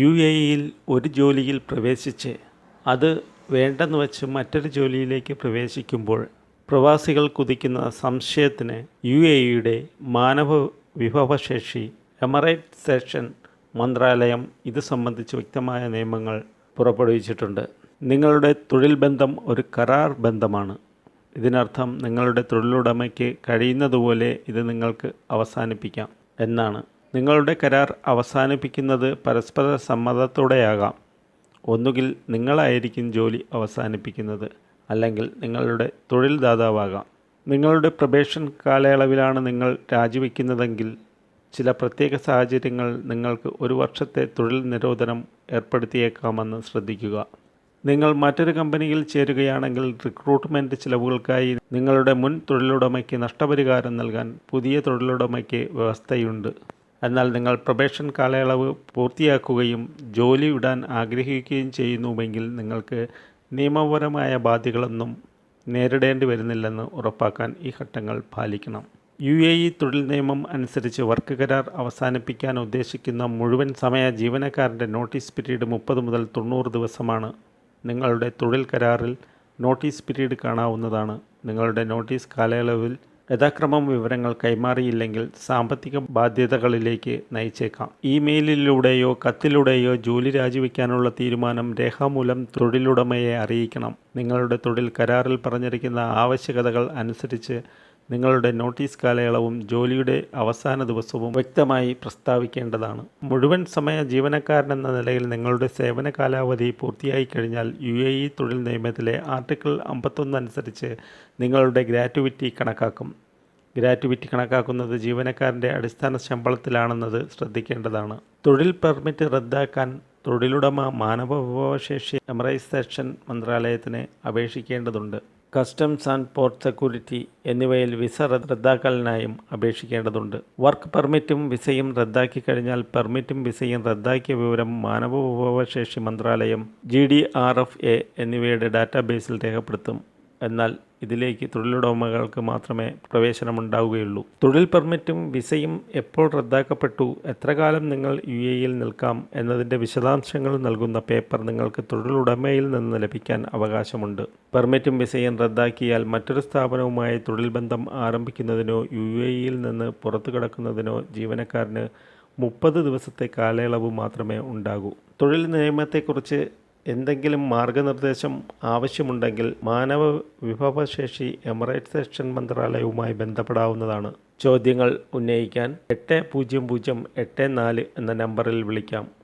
U A ഇയിൽ ഒരു ജോലിയിൽ പ്രവേശിച്ച് അത് വേണ്ടെന്ന് വെച്ച് മറ്റൊരു ജോലിയിലേക്ക് പ്രവേശിക്കുമ്പോൾ പ്രവാസികൾ കുതിക്കുന്ന സംശയത്തിന് യു എ ഇയുടെ മാനവ വിഭവശേഷി എമറേറ്റ് സെഷൻ മന്ത്രാലയം ഇത് സംബന്ധിച്ച് വ്യക്തമായ നിയമങ്ങൾ പുറപ്പെടുവിച്ചിട്ടുണ്ട്. നിങ്ങളുടെ തൊഴിൽ ബന്ധം ഒരു കരാർ ബന്ധമാണ്. ഇതിനർത്ഥം നിങ്ങളുടെ തൊഴിലുടമയ്ക്ക് കഴിയുന്നതുപോലെ ഇത് നിങ്ങൾക്ക് അവസാനിപ്പിക്കാം എന്നാണ്. നിങ്ങളുടെ കരാർ അവസാനിപ്പിക്കുന്നത് പരസ്പര സമ്മതത്തോടെയാകാം. ഒന്നുകിൽ നിങ്ങളായിരിക്കും ജോലി അവസാനിപ്പിക്കുന്നത് അല്ലെങ്കിൽ നിങ്ങളുടെ തൊഴിൽ ദാതാവാകാം നിങ്ങളുടെ പ്രൊബേഷൻ കാലയളവിലാണ് നിങ്ങൾ രാജിവെക്കുന്നതെങ്കിൽ ചില പ്രത്യേക സാഹചര്യങ്ങൾ നിങ്ങൾക്ക് ഒരു വർഷത്തെ തൊഴിൽ നിരോധനം ഏർപ്പെടുത്തിയേക്കാമെന്ന് ശ്രദ്ധിക്കുക. നിങ്ങൾ മറ്റൊരു കമ്പനിയിൽ ചേരുകയാണെങ്കിൽ റിക്രൂട്ട്മെന്റ് ചിലവുകൾക്കായി നിങ്ങളുടെ മുൻ തൊഴിലുടമയ്ക്ക് നഷ്ടപരിഹാരം നൽകാൻ പുതിയ തൊഴിലുടമയ്ക്ക് വ്യവസ്ഥയുണ്ട്. എന്നാൽ നിങ്ങൾ പ്രൊബേഷൻ കാലയളവ് പൂർത്തിയാക്കുകയും ജോലി വിടാൻ ആഗ്രഹിക്കുകയും ചെയ്യുന്നുവെങ്കിൽ നിങ്ങൾക്ക് നിയമപരമായ ബാധ്യതകളൊന്നും നേരിടേണ്ടി വരുന്നില്ലെന്ന് ഉറപ്പാക്കാൻ ഈ ഘട്ടങ്ങൾ പാലിക്കണം. യു എ ഇ തൊഴിൽ നിയമം അനുസരിച്ച് വർക്ക് കരാർ അവസാനിപ്പിക്കാൻ ഉദ്ദേശിക്കുന്ന മുഴുവൻ സമയ ജീവനക്കാരന്റെ നോട്ടീസ് പീരീഡ് മുപ്പത് മുതൽ തൊണ്ണൂറ് ദിവസമാണ്. നിങ്ങളുടെ തൊഴിൽ കരാറിൽ നോട്ടീസ് പീരീഡ് കാണാവുന്നതാണ്. നിങ്ങളുടെ നോട്ടീസ് കാലയളവിൽ യഥാക്രമം വിവരങ്ങൾ കൈമാറിയില്ലെങ്കിൽ സാമ്പത്തിക ബാധ്യതകളിലേക്ക് നയിച്ചേക്കാം. ഇമെയിലിലൂടെയോ കത്തിലൂടെയോ ജോലി രാജിവെക്കാനുള്ള തീരുമാനം രേഖാമൂലം തൊഴിലുടമയെ അറിയിക്കണം. നിങ്ങളുടെ തൊഴിൽ കരാറിൽ പറഞ്ഞിരിക്കുന്ന ആവശ്യകതകൾ അനുസരിച്ച് നിങ്ങളുടെ നോട്ടീസ് കാലയളവും ജോലിയുടെ അവസാന ദിവസവും വ്യക്തമായി പ്രസ്താവിക്കേണ്ടതാണ്. മുഴുവൻ സമയ ജീവനക്കാരനെന്ന നിലയിൽ നിങ്ങളുടെ സേവന കാലാവധി പൂർത്തിയായി കഴിഞ്ഞാൽ യു എ ഇ തൊഴിൽ നിയമത്തിലെ ആർട്ടിക്കിൾ അമ്പത്തൊന്ന് അനുസരിച്ച് നിങ്ങളുടെ ഗ്രാറ്റുവിറ്റി കണക്കാക്കും. ഗ്രാറ്റുവിറ്റി കണക്കാക്കുന്നത് ജീവനക്കാരന്റെ അടിസ്ഥാന ശമ്പളത്തിലാണെന്നത് ശ്രദ്ധിക്കേണ്ടതാണ്. തൊഴിൽ പെർമിറ്റ് റദ്ദാക്കാൻ തൊഴിലുടമ മാനവ വിഭവശേഷി എമറൈസേഷൻ മന്ത്രാലയത്തിന് അപേക്ഷിക്കേണ്ടതുണ്ട്. കസ്റ്റംസ് ആൻഡ് പോർട്ട് സെക്യൂരിറ്റി എന്നിവയിൽ വിസ റദ്ദാക്കലിനായും അപേക്ഷിക്കേണ്ടതുണ്ട്. വർക്ക് പെർമിറ്റും വിസയും റദ്ദാക്കി കഴിഞ്ഞാൽ പെർമിറ്റും വിസയും റദ്ദാക്കിയ വിവരം മാനവ വിഭവശേഷി മന്ത്രാലയം G D R F A എന്നിവയുടെ ഡാറ്റാബേസിൽ രേഖപ്പെടുത്തും. എന്നാൽ ഇതിലേക്ക് തൊഴിലുടമകൾക്ക് മാത്രമേ പ്രവേശനമുണ്ടാവുകയുള്ളൂ. തൊഴിൽ പെർമിറ്റും വിസയും എപ്പോൾ റദ്ദാക്കപ്പെട്ടു എത്ര കാലം നിങ്ങൾ യു എയിൽ നിൽക്കാം എന്നതിന്റെ വിശദാംശങ്ങൾ നൽകുന്ന പേപ്പർ നിങ്ങൾക്ക് തൊഴിലുടമയിൽ നിന്ന് ലഭിക്കാൻ അവകാശമുണ്ട്. പെർമിറ്റും വിസയും റദ്ദാക്കിയാൽ മറ്റൊരു സ്ഥാപനവുമായി തൊഴിൽ ബന്ധം ആരംഭിക്കുന്നതിനോ യു എയിൽ നിന്ന് പുറത്തു കടക്കുന്നതിനോ ജീവനക്കാരന് മുപ്പത് ദിവസത്തെ കാലയളവ് മാത്രമേ ഉണ്ടാകൂ. തൊഴിൽ നിയമത്തെക്കുറിച്ച് എന്തെങ്കിലും മാർഗനിർദ്ദേശം ആവശ്യമുണ്ടെങ്കിൽ മാനവ വിഭവശേഷി എമറേറ്റ്സേഷൻ മന്ത്രാലയവുമായി ബന്ധപ്പെടാവുന്നതാണ്. ചോദ്യങ്ങൾ ഉന്നയിക്കാൻ എട്ട് പൂജ്യം പൂജ്യം എട്ട് നാല് എന്ന നമ്പറിൽ വിളിക്കാം.